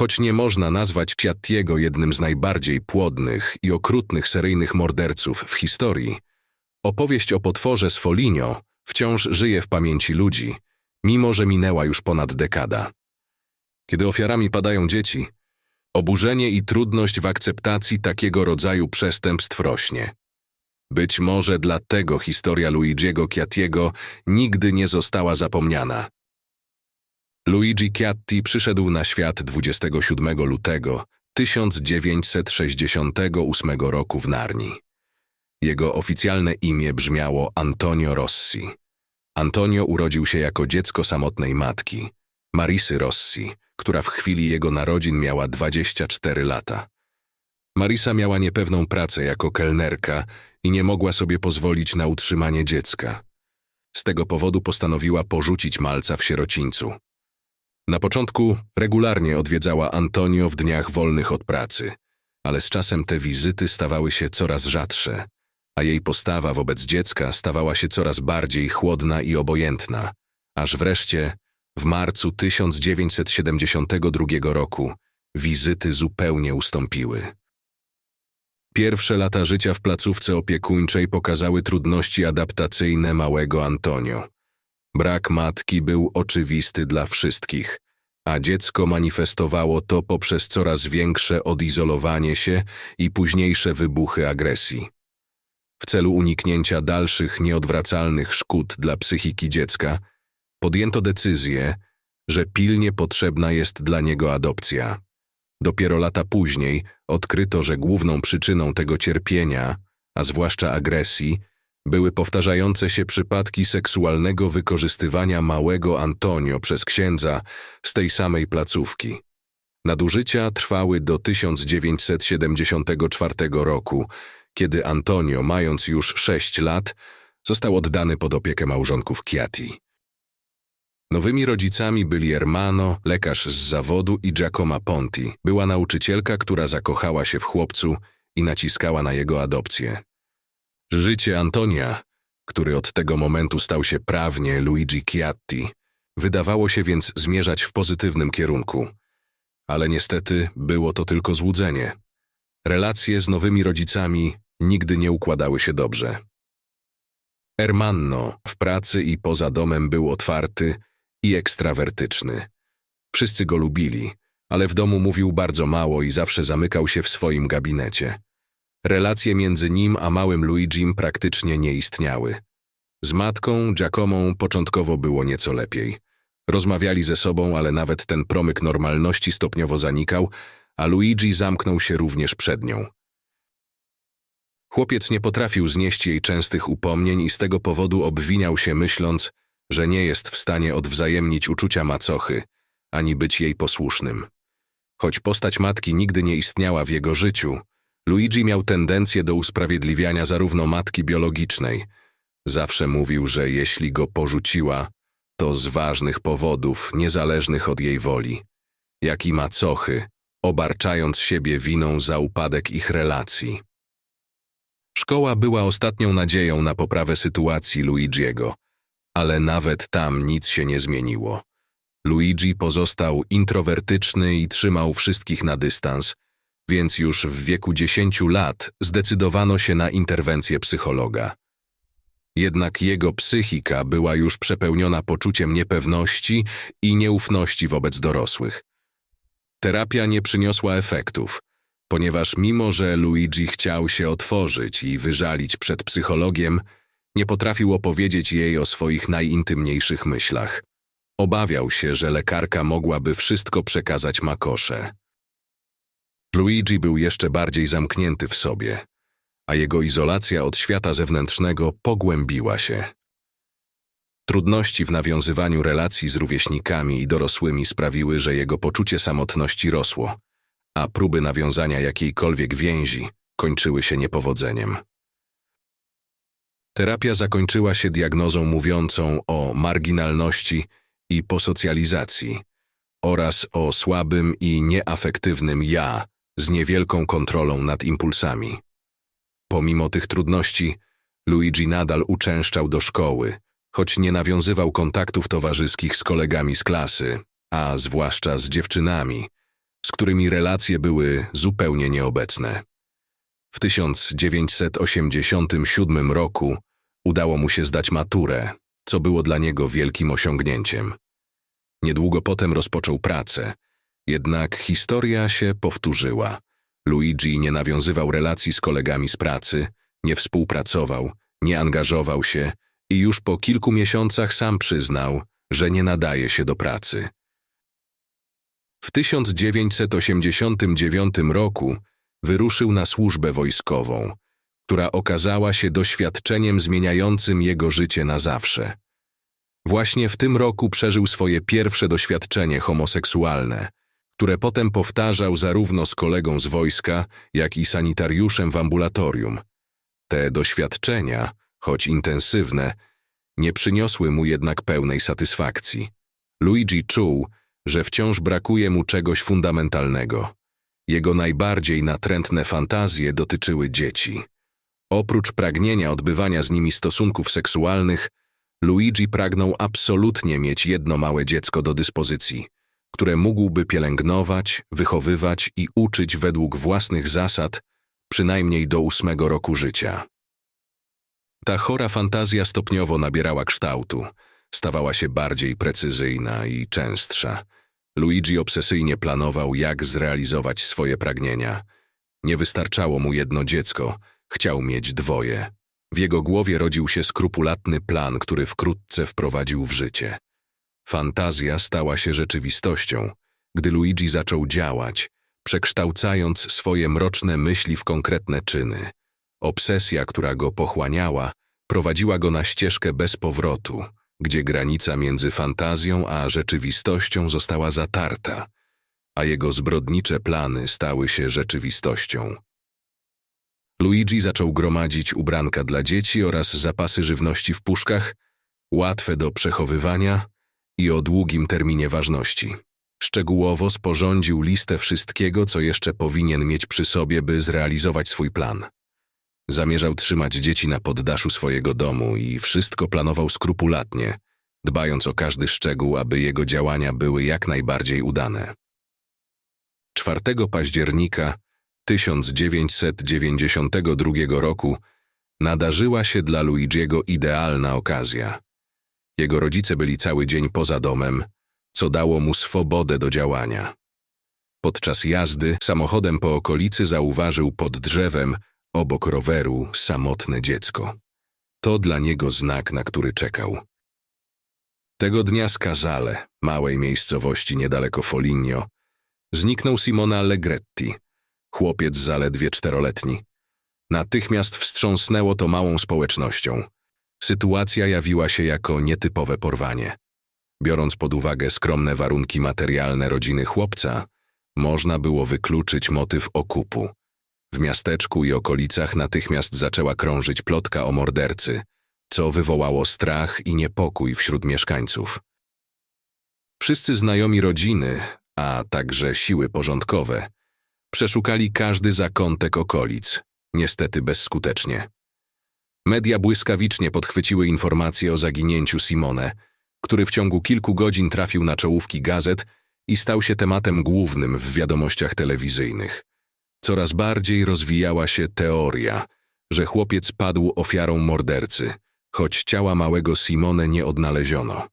Choć nie można nazwać Chiattiego jednym z najbardziej płodnych i okrutnych seryjnych morderców w historii, opowieść o potworze z Foligno wciąż żyje w pamięci ludzi, mimo że minęła już ponad dekada. Kiedy ofiarami padają dzieci, oburzenie i trudność w akceptacji takiego rodzaju przestępstw rośnie. Być może dlatego historia Luigiego Chiattiego nigdy nie została zapomniana. Luigi Chiatti przyszedł na świat 27 lutego 1968 roku w Narni. Jego oficjalne imię brzmiało Antonio Rossi. Antonio urodził się jako dziecko samotnej matki, Marisy Rossi, która w chwili jego narodzin miała 24 lata. Marisa miała niepewną pracę jako kelnerka i nie mogła sobie pozwolić na utrzymanie dziecka. Z tego powodu postanowiła porzucić malca w sierocińcu. Na początku regularnie odwiedzała Antonio w dniach wolnych od pracy, ale z czasem te wizyty stawały się coraz rzadsze, a jej postawa wobec dziecka stawała się coraz bardziej chłodna i obojętna, aż wreszcie w marcu 1972 roku wizyty zupełnie ustąpiły. Pierwsze lata życia w placówce opiekuńczej pokazały trudności adaptacyjne małego Antonio. Brak matki był oczywisty dla wszystkich, a dziecko manifestowało to poprzez coraz większe odizolowanie się i późniejsze wybuchy agresji. W celu uniknięcia dalszych nieodwracalnych szkód dla psychiki dziecka, podjęto decyzję, że pilnie potrzebna jest dla niego adopcja. Dopiero lata później odkryto, że główną przyczyną tego cierpienia, a zwłaszcza agresji, były powtarzające się przypadki seksualnego wykorzystywania małego Antonio przez księdza z tej samej placówki. Nadużycia trwały do 1974 roku, kiedy Antonio, mając już sześć lat, został oddany pod opiekę małżonków Chiati. Nowymi rodzicami byli Ermano, lekarz z zawodu i Giacomo Ponti. Była nauczycielka, która zakochała się w chłopcu i naciskała na jego adopcję. Życie Antonia, który od tego momentu stał się prawnie Luigi Chiatti, wydawało się więc zmierzać w pozytywnym kierunku. Ale niestety było to tylko złudzenie. Relacje z nowymi rodzicami nigdy nie układały się dobrze. Ermanno w pracy i poza domem był otwarty i ekstrawertyczny. Wszyscy go lubili, ale w domu mówił bardzo mało i zawsze zamykał się w swoim gabinecie. Relacje między nim a małym Luigim praktycznie nie istniały. Z matką, Giacomą, początkowo było nieco lepiej. Rozmawiali ze sobą, ale nawet ten promyk normalności stopniowo zanikał, a Luigi zamknął się również przed nią. Chłopiec nie potrafił znieść jej częstych upomnień i z tego powodu obwiniał się myśląc, że nie jest w stanie odwzajemnić uczucia macochy, ani być jej posłusznym. Choć postać matki nigdy nie istniała w jego życiu, Luigi miał tendencję do usprawiedliwiania zarówno matki biologicznej. Zawsze mówił, że jeśli go porzuciła, to z ważnych powodów, niezależnych od jej woli, jak i macochy, obarczając siebie winą za upadek ich relacji. Szkoła była ostatnią nadzieją na poprawę sytuacji Luigiego, ale nawet tam nic się nie zmieniło. Luigi pozostał introwertyczny i trzymał wszystkich na dystans, więc już w wieku dziesięciu lat zdecydowano się na interwencję psychologa. Jednak jego psychika była już przepełniona poczuciem niepewności i nieufności wobec dorosłych. Terapia nie przyniosła efektów, ponieważ mimo, że Luigi chciał się otworzyć i wyżalić przed psychologiem, nie potrafił opowiedzieć jej o swoich najintymniejszych myślach. Obawiał się, że lekarka mogłaby wszystko przekazać Makosze. Luigi był jeszcze bardziej zamknięty w sobie, a jego izolacja od świata zewnętrznego pogłębiła się. Trudności w nawiązywaniu relacji z rówieśnikami i dorosłymi sprawiły, że jego poczucie samotności rosło, a próby nawiązania jakiejkolwiek więzi kończyły się niepowodzeniem. Terapia zakończyła się diagnozą mówiącą o marginalności i posocjalizacji oraz o słabym i nieafektywnym ja z niewielką kontrolą nad impulsami. Pomimo tych trudności, Luigi nadal uczęszczał do szkoły, choć nie nawiązywał kontaktów towarzyskich z kolegami z klasy, a zwłaszcza z dziewczynami, z którymi relacje były zupełnie nieobecne. W 1987 roku udało mu się zdać maturę, co było dla niego wielkim osiągnięciem. Niedługo potem rozpoczął pracę, jednak historia się powtórzyła. Luigi nie nawiązywał relacji z kolegami z pracy, nie współpracował, nie angażował się i już po kilku miesiącach sam przyznał, że nie nadaje się do pracy. W 1989 roku wyruszył na służbę wojskową, która okazała się doświadczeniem zmieniającym jego życie na zawsze. Właśnie w tym roku przeżył swoje pierwsze doświadczenie homoseksualne, które potem powtarzał zarówno z kolegą z wojska, jak i sanitariuszem w ambulatorium. Te doświadczenia, choć intensywne, nie przyniosły mu jednak pełnej satysfakcji. Luigi czuł, że wciąż brakuje mu czegoś fundamentalnego. Jego najbardziej natrętne fantazje dotyczyły dzieci. Oprócz pragnienia odbywania z nimi stosunków seksualnych, Luigi pragnął absolutnie mieć jedno małe dziecko do dyspozycji, które mógłby pielęgnować, wychowywać i uczyć według własnych zasad przynajmniej do ósmego roku życia. Ta chora fantazja stopniowo nabierała kształtu, stawała się bardziej precyzyjna i częstsza. Luigi obsesyjnie planował, jak zrealizować swoje pragnienia. Nie wystarczało mu jedno dziecko, chciał mieć dwoje. W jego głowie rodził się skrupulatny plan, który wkrótce wprowadził w życie. Fantazja stała się rzeczywistością, gdy Luigi zaczął działać, przekształcając swoje mroczne myśli w konkretne czyny. Obsesja, która go pochłaniała, prowadziła go na ścieżkę bez powrotu, gdzie granica między fantazją a rzeczywistością została zatarta, a jego zbrodnicze plany stały się rzeczywistością. Luigi zaczął gromadzić ubranka dla dzieci oraz zapasy żywności w puszkach, łatwe do przechowywania i o długim terminie ważności. Szczegółowo sporządził listę wszystkiego, co jeszcze powinien mieć przy sobie, by zrealizować swój plan. Zamierzał trzymać dzieci na poddaszu swojego domu i wszystko planował skrupulatnie, dbając o każdy szczegół, aby jego działania były jak najbardziej udane. 4 października 1992 roku nadarzyła się dla Luigiego idealna okazja. Jego rodzice byli cały dzień poza domem, co dało mu swobodę do działania. Podczas jazdy samochodem po okolicy zauważył pod drzewem, obok roweru, samotne dziecko. To dla niego znak, na który czekał. Tego dnia z Casale, małej miejscowości niedaleko Foligno, zniknął Simona Allegretti, chłopiec zaledwie czteroletni. Natychmiast wstrząsnęło to małą społecznością. Sytuacja jawiła się jako nietypowe porwanie. Biorąc pod uwagę skromne warunki materialne rodziny chłopca, można było wykluczyć motyw okupu. W miasteczku i okolicach natychmiast zaczęła krążyć plotka o mordercy, co wywołało strach i niepokój wśród mieszkańców. Wszyscy znajomi rodziny, a także siły porządkowe, przeszukali każdy zakątek okolic, niestety bezskutecznie. Media błyskawicznie podchwyciły informacje o zaginięciu Simone, który w ciągu kilku godzin trafił na czołówki gazet i stał się tematem głównym w wiadomościach telewizyjnych. Coraz bardziej rozwijała się teoria, że chłopiec padł ofiarą mordercy, choć ciała małego Simone nie odnaleziono.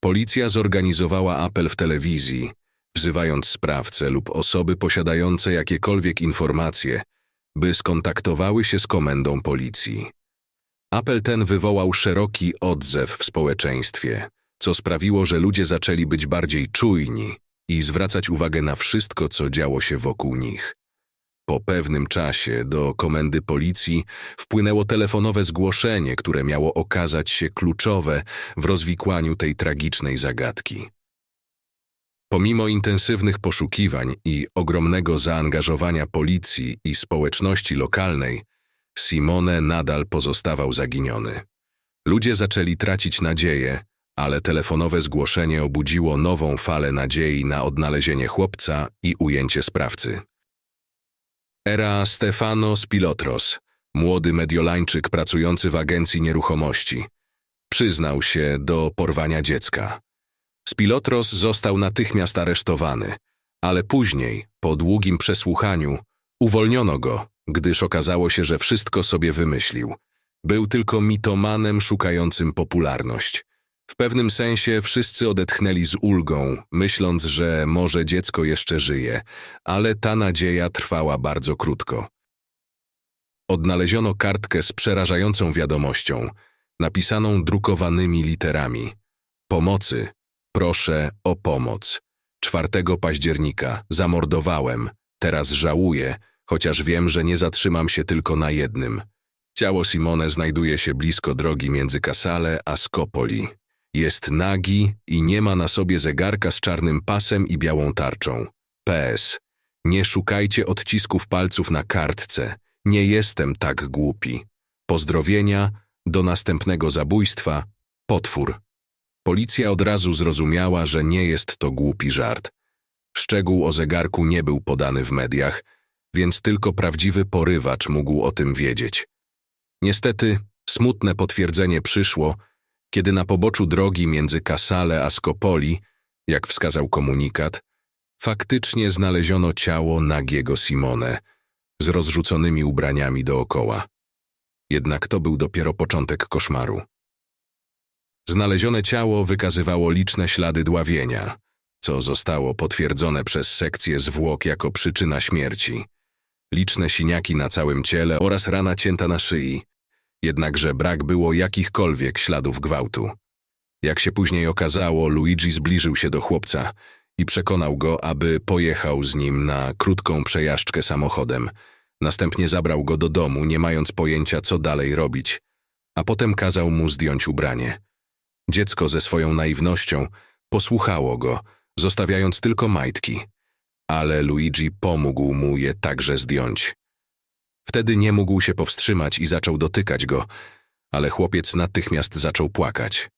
Policja zorganizowała apel w telewizji, wzywając sprawcę lub osoby posiadające jakiekolwiek informacje, by skontaktowały się z komendą policji. Apel ten wywołał szeroki odzew w społeczeństwie, co sprawiło, że ludzie zaczęli być bardziej czujni i zwracać uwagę na wszystko, co działo się wokół nich. Po pewnym czasie do komendy policji wpłynęło telefonowe zgłoszenie, które miało okazać się kluczowe w rozwikłaniu tej tragicznej zagadki. Pomimo intensywnych poszukiwań i ogromnego zaangażowania policji i społeczności lokalnej, Simone nadal pozostawał zaginiony. Ludzie zaczęli tracić nadzieję, ale telefonowe zgłoszenie obudziło nową falę nadziei na odnalezienie chłopca i ujęcie sprawcy. Era Stefano Spilotros, młody mediolańczyk pracujący w agencji nieruchomości, przyznał się do porwania dziecka. Spilotros został natychmiast aresztowany, Ale później, po długim przesłuchaniu, uwolniono go, gdyż okazało się, że wszystko sobie wymyślił. Był tylko mitomanem szukającym popularność. W pewnym sensie wszyscy odetchnęli z ulgą, myśląc, że może dziecko jeszcze żyje, ale ta nadzieja trwała bardzo krótko. Odnaleziono kartkę z przerażającą wiadomością, napisaną drukowanymi literami. Pomocy. Proszę o pomoc. 4 października zamordowałem. Teraz żałuję, chociaż wiem, że nie zatrzymam się tylko na jednym. Ciało Simone znajduje się blisko drogi między Casale a Scopoli. Jest nagi i nie ma na sobie zegarka z czarnym pasem i białą tarczą. PS. Nie szukajcie odcisków palców na kartce. Nie jestem tak głupi. Pozdrowienia, do następnego zabójstwa, potwór. Policja od razu zrozumiała, że nie jest to głupi żart. Szczegół o zegarku nie był podany w mediach, więc tylko prawdziwy porywacz mógł o tym wiedzieć. Niestety, smutne potwierdzenie przyszło, kiedy na poboczu drogi między Casale a Scopoli, jak wskazał komunikat, faktycznie znaleziono ciało nagiego Simone z rozrzuconymi ubraniami dookoła. Jednak to był dopiero początek koszmaru. Znalezione ciało wykazywało liczne ślady dławienia, co zostało potwierdzone przez sekcję zwłok jako przyczyna śmierci. Liczne siniaki na całym ciele oraz rana cięta na szyi, jednakże brak było jakichkolwiek śladów gwałtu. Jak się później okazało, Luigi zbliżył się do chłopca i przekonał go, aby pojechał z nim na krótką przejażdżkę samochodem. Następnie zabrał go do domu, nie mając pojęcia, co dalej robić, a potem kazał mu zdjąć ubranie. Dziecko ze swoją naiwnością posłuchało go, zostawiając tylko majtki, ale Luigi pomógł mu je także zdjąć. Wtedy nie mógł się powstrzymać i zaczął dotykać go, ale chłopiec natychmiast zaczął płakać.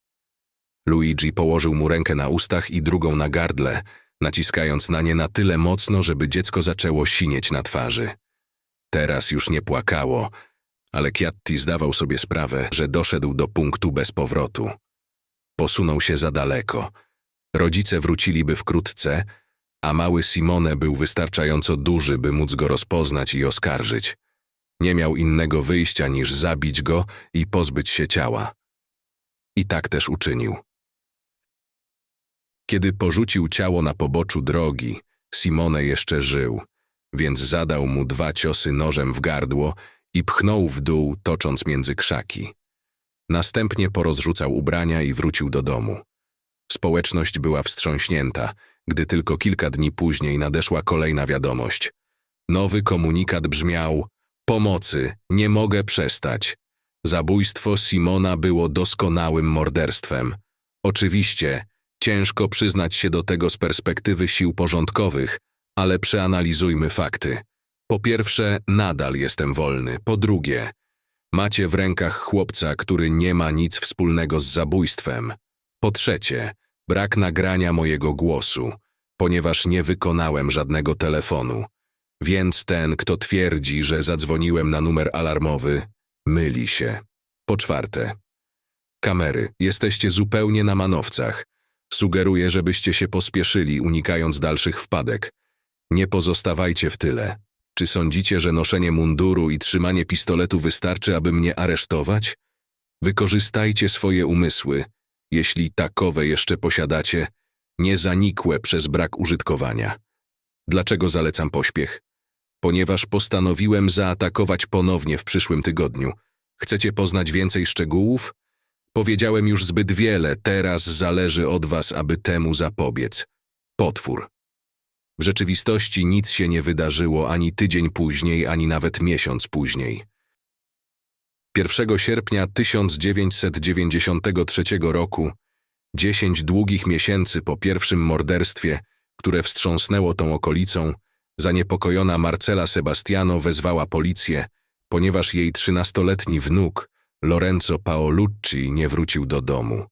Luigi położył mu rękę na ustach i drugą na gardle, naciskając na nie na tyle mocno, żeby dziecko zaczęło sinieć na twarzy. Teraz już nie płakało, ale Chiatti zdawał sobie sprawę, że doszedł do punktu bez powrotu. Posunął się za daleko. Rodzice wróciliby wkrótce, a mały Simone był wystarczająco duży, by móc go rozpoznać i oskarżyć. Nie miał innego wyjścia niż zabić go i pozbyć się ciała. I tak też uczynił. Kiedy porzucił ciało na poboczu drogi, Simone jeszcze żył, więc zadał mu dwa ciosy nożem w gardło i pchnął w dół, tocząc między krzaki. Następnie porozrzucał ubrania i wrócił do domu. Społeczność była wstrząśnięta, gdy tylko kilka dni później nadeszła kolejna wiadomość. Nowy komunikat brzmiał Pomocy, nie mogę przestać. Zabójstwo Simona było doskonałym morderstwem. Oczywiście, ciężko przyznać się do tego z perspektywy sił porządkowych, ale przeanalizujmy fakty. Po pierwsze, nadal jestem wolny. Po drugie, macie w rękach chłopca, który nie ma nic wspólnego z zabójstwem. Po trzecie, brak nagrania mojego głosu, ponieważ nie wykonałem żadnego telefonu. Więc ten, kto twierdzi, że zadzwoniłem na numer alarmowy, myli się. Po czwarte, kamery, jesteście zupełnie na manowcach. Sugeruję, żebyście się pospieszyli, unikając dalszych wpadek. Nie pozostawajcie w tyle. Czy sądzicie, że noszenie munduru i trzymanie pistoletu wystarczy, aby mnie aresztować? Wykorzystajcie swoje umysły, jeśli takowe jeszcze posiadacie, niezanikłe przez brak użytkowania. Dlaczego zalecam pośpiech? Ponieważ postanowiłem zaatakować ponownie w przyszłym tygodniu. Chcecie poznać więcej szczegółów? Powiedziałem już zbyt wiele, teraz zależy od was, aby temu zapobiec. Potwór. W rzeczywistości nic się nie wydarzyło ani tydzień później, ani nawet miesiąc później. 1 sierpnia 1993 roku, dziesięć długich miesięcy po pierwszym morderstwie, które wstrząsnęło tą okolicą, zaniepokojona Marcela Sebastiano wezwała policję, ponieważ jej trzynastoletni wnuk, Lorenzo Paolucci, nie wrócił do domu.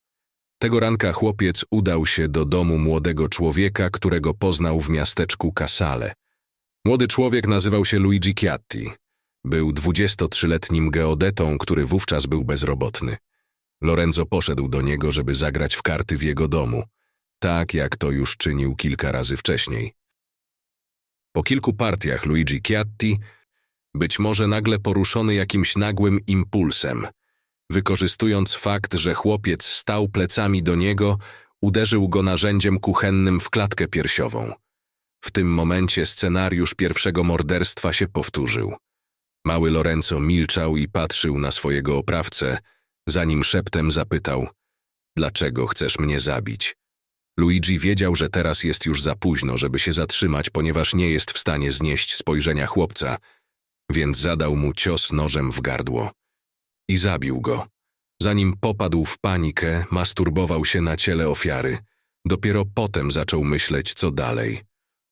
Tego ranka chłopiec udał się do domu młodego człowieka, którego poznał w miasteczku Casale. Młody człowiek nazywał się Luigi Chiatti. Był 23-letnim geodetą, który wówczas był bezrobotny. Lorenzo poszedł do niego, żeby zagrać w karty w jego domu, tak jak to już czynił kilka razy wcześniej. Po kilku partiach Luigi Chiatti, być może nagle poruszony jakimś nagłym impulsem, wykorzystując fakt, że chłopiec stał plecami do niego, uderzył go narzędziem kuchennym w klatkę piersiową. W tym momencie scenariusz pierwszego morderstwa się powtórzył. Mały Lorenzo milczał i patrzył na swojego oprawcę, zanim szeptem zapytał: Dlaczego chcesz mnie zabić? Luigi wiedział, że teraz jest już za późno, żeby się zatrzymać, ponieważ nie jest w stanie znieść spojrzenia chłopca, więc zadał mu cios nożem w gardło. I zabił go. Zanim popadł w panikę, masturbował się na ciele ofiary. Dopiero potem zaczął myśleć, co dalej.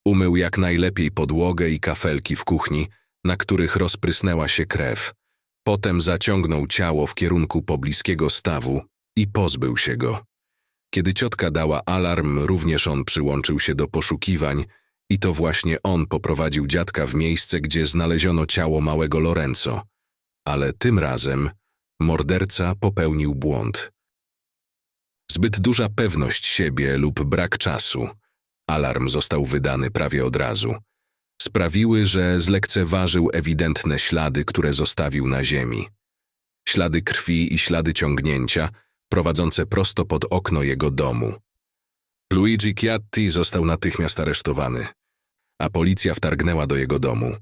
Umył jak najlepiej podłogę i kafelki w kuchni, na których rozprysnęła się krew. Potem zaciągnął ciało w kierunku pobliskiego stawu i pozbył się go. Kiedy ciotka dała alarm, również on przyłączył się do poszukiwań i to właśnie on poprowadził dziadka w miejsce, gdzie znaleziono ciało małego Lorenzo. Ale tym razem morderca popełnił błąd. Zbyt duża pewność siebie lub brak czasu. Alarm został wydany prawie od razu. Sprawiły, że zlekceważył ewidentne ślady, które zostawił na ziemi. Ślady krwi i ślady ciągnięcia, prowadzące prosto pod okno jego domu. Luigi Chiatti został natychmiast aresztowany, a policja wtargnęła do jego domu.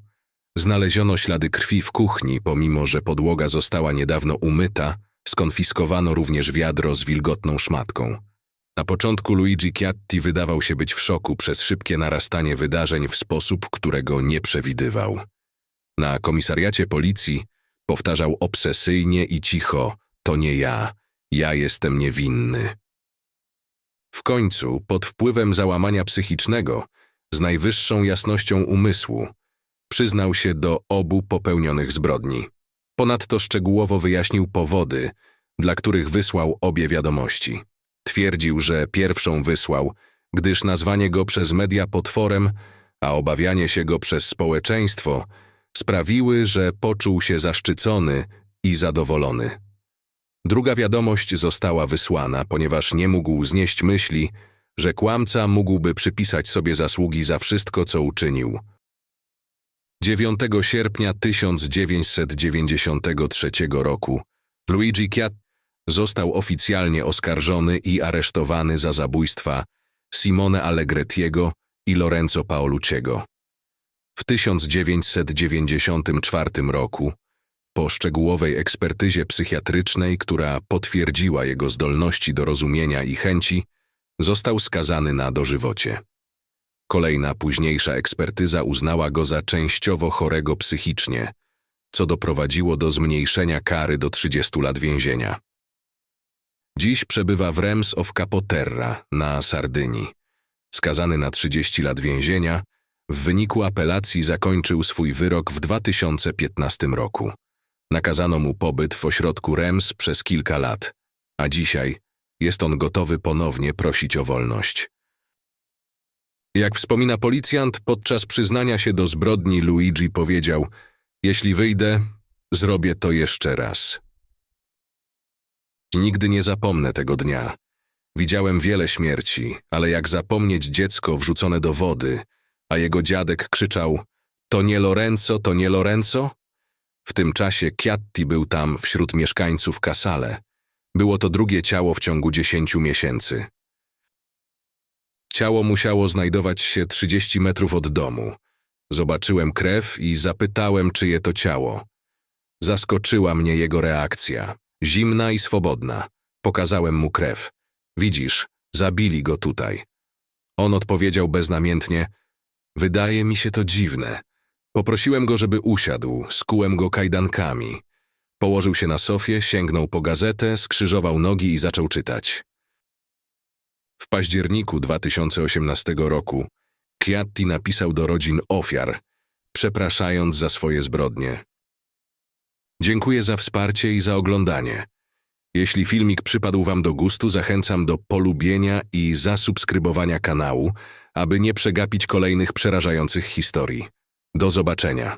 Znaleziono ślady krwi w kuchni, pomimo że podłoga została niedawno umyta, skonfiskowano również wiadro z wilgotną szmatką. Na początku Luigi Chiatti wydawał się być w szoku przez szybkie narastanie wydarzeń w sposób, którego nie przewidywał. Na komisariacie policji powtarzał obsesyjnie i cicho: To nie ja, ja jestem niewinny. W końcu, pod wpływem załamania psychicznego, z najwyższą jasnością umysłu, przyznał się do obu popełnionych zbrodni. Ponadto szczegółowo wyjaśnił powody, dla których wysłał obie wiadomości. Twierdził, że pierwszą wysłał, gdyż nazwanie go przez media potworem, a obawianie się go przez społeczeństwo sprawiły, że poczuł się zaszczycony i zadowolony. Druga wiadomość została wysłana, ponieważ nie mógł znieść myśli, że kłamca mógłby przypisać sobie zasługi za wszystko, co uczynił. 9 sierpnia 1993 roku Luigi Chiat został oficjalnie oskarżony i aresztowany za zabójstwa Simone Allegrettiego i Lorenzo Paolucciego. W 1994 roku, po szczegółowej ekspertyzie psychiatrycznej, która potwierdziła jego zdolności do rozumienia i chęci, został skazany na dożywocie. Kolejna późniejsza ekspertyza uznała go za częściowo chorego psychicznie, co doprowadziło do zmniejszenia kary do 30 lat więzienia. Dziś przebywa w Rems of Capoterra na Sardynii. Skazany na 30 lat więzienia, w wyniku apelacji zakończył swój wyrok w 2015 roku. Nakazano mu pobyt w ośrodku Rems przez kilka lat, a dzisiaj jest on gotowy ponownie prosić o wolność. Jak wspomina policjant, podczas przyznania się do zbrodni Luigi powiedział: Jeśli wyjdę, zrobię to jeszcze raz. Nigdy nie zapomnę tego dnia. Widziałem wiele śmierci, ale jak zapomnieć dziecko wrzucone do wody, a jego dziadek krzyczał: To nie Lorenzo, to nie Lorenzo? W tym czasie Chiatti był tam wśród mieszkańców Casale. Było to drugie ciało w ciągu dziesięciu miesięcy. Ciało musiało znajdować się 30 metrów od domu. Zobaczyłem krew i zapytałem, czyje to ciało. Zaskoczyła mnie jego reakcja. Zimna i swobodna. Pokazałem mu krew. Widzisz, zabili go tutaj. On odpowiedział beznamiętnie, wydaje mi się to dziwne. Poprosiłem go, żeby usiadł, skułem go kajdankami. Położył się na sofie, sięgnął po gazetę, skrzyżował nogi i zaczął czytać. W październiku 2018 roku Chiatti napisał do rodzin ofiar, przepraszając za swoje zbrodnie. Dziękuję za wsparcie i za oglądanie. Jeśli filmik przypadł Wam do gustu, zachęcam do polubienia i zasubskrybowania kanału, aby nie przegapić kolejnych przerażających historii. Do zobaczenia.